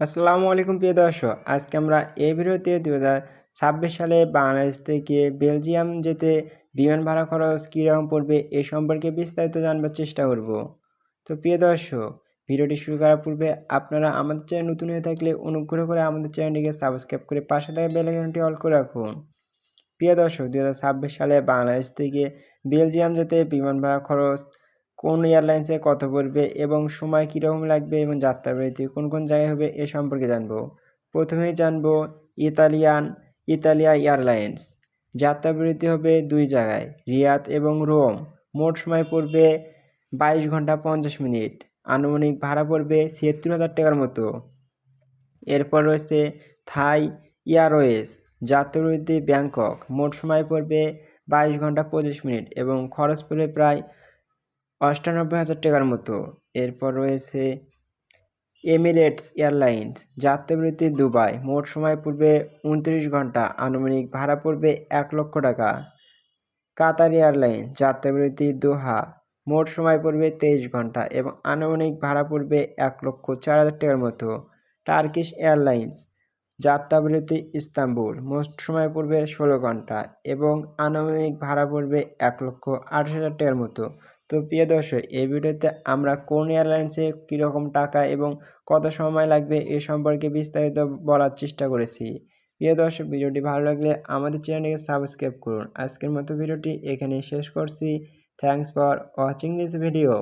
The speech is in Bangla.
আসসালামু আলাইকুম, প্রিয় দর্শক। আজকে আমরা এই ভিডিওতে দু সালে বাংলাদেশ থেকে বেলজিয়াম যেতে বিমান ভাড়া খরচ কীরকম পড়বে এ সম্পর্কে বিস্তারিত জানবার চেষ্টা করব। তো প্রিয় দর্শক, ভিডিওটি শুরু করার পূর্বে আপনারা আমাদের চ্যানেল নতুন হয়ে থাকলে অনুগ্রহ করে আমাদের চ্যানেলটিকে সাবস্ক্রাইব করে পাশে থাকা বেলাইকনটি অল করে রাখুন। প্রিয় দর্শক দু হাজার ছাব্বিশ সালে বাংলাদেশ থেকে বেলজিয়াম যেতে বিমান ভাড়া খরচ কোন এয়ারলাইন্সে কত পড়বে এবং সময় কীরকম লাগবে এবং যাত্রা যাত্রাবিরতি কোন কোন জায়গায় হবে এ সম্পর্কে জানব। প্রথমেই জানব ইতালিয়ান, ইতালিয়া এয়ারলাইন্স। যাত্রা যাত্রাবিরতি হবে দুই জায়গায়, রিয়াদ এবং রোম। মোট সময় পড়বে বাইশ ঘণ্টা পঞ্চাশ মিনিট। আনুমানিক ভাড়া পড়বে ছিয়াত্তর হাজার টাকার মতো। এরপর রয়েছে থাই এয়ারওয়েজ যাত্রাবিরতি ব্যাংকক। মোট সময় পড়বে বাইশ ঘণ্টা পঁচিশ মিনিট এবং খরচ পড়বে প্রায় অষ্টানব্বই হাজার টাকার মতো। এরপর রয়েছে এমিরেটস এয়ারলাইন্স যাত্রাবৃত্তি দুবাই। মোট সময় পড়বে উনত্রিশ ঘণ্টা। আনুমানিক ভাড়া পড়বে এক লক্ষ টাকা। কাতার এয়ারলাইন্স যাত্রাবৃত্তি দোহা। মোট সময় পড়বে তেইশ ঘণ্টা এবং আনুমানিক ভাড়া পড়বে এক লক্ষ চার হাজার টাকার মতো। টার্কিশ এয়ারলাইন্স যাত্রাবৃত্তি ইস্তাম্বুল। মোট সময় পড়বে ষোলো ঘণ্টা এবং আনুমানিক ভাড়া পড়বে এক লক্ষ আঠাশ হাজার টাকার মতো। তো প্রিয় দর্শক, এই ভিডিওতে আমরা কোন এয়ারলাইন্সে কীরকম টাকা এবং কত সময় লাগবে এ সম্পর্কে বিস্তারিত বলার চেষ্টা করেছি। প্রিয় দর্শক, ভিডিওটি ভালো লাগলে আমাদের চ্যানেলটিকে সাবস্ক্রাইব করুন। আজকের মতো ভিডিওটি এখানে শেষ করছি। Thanks for watching this video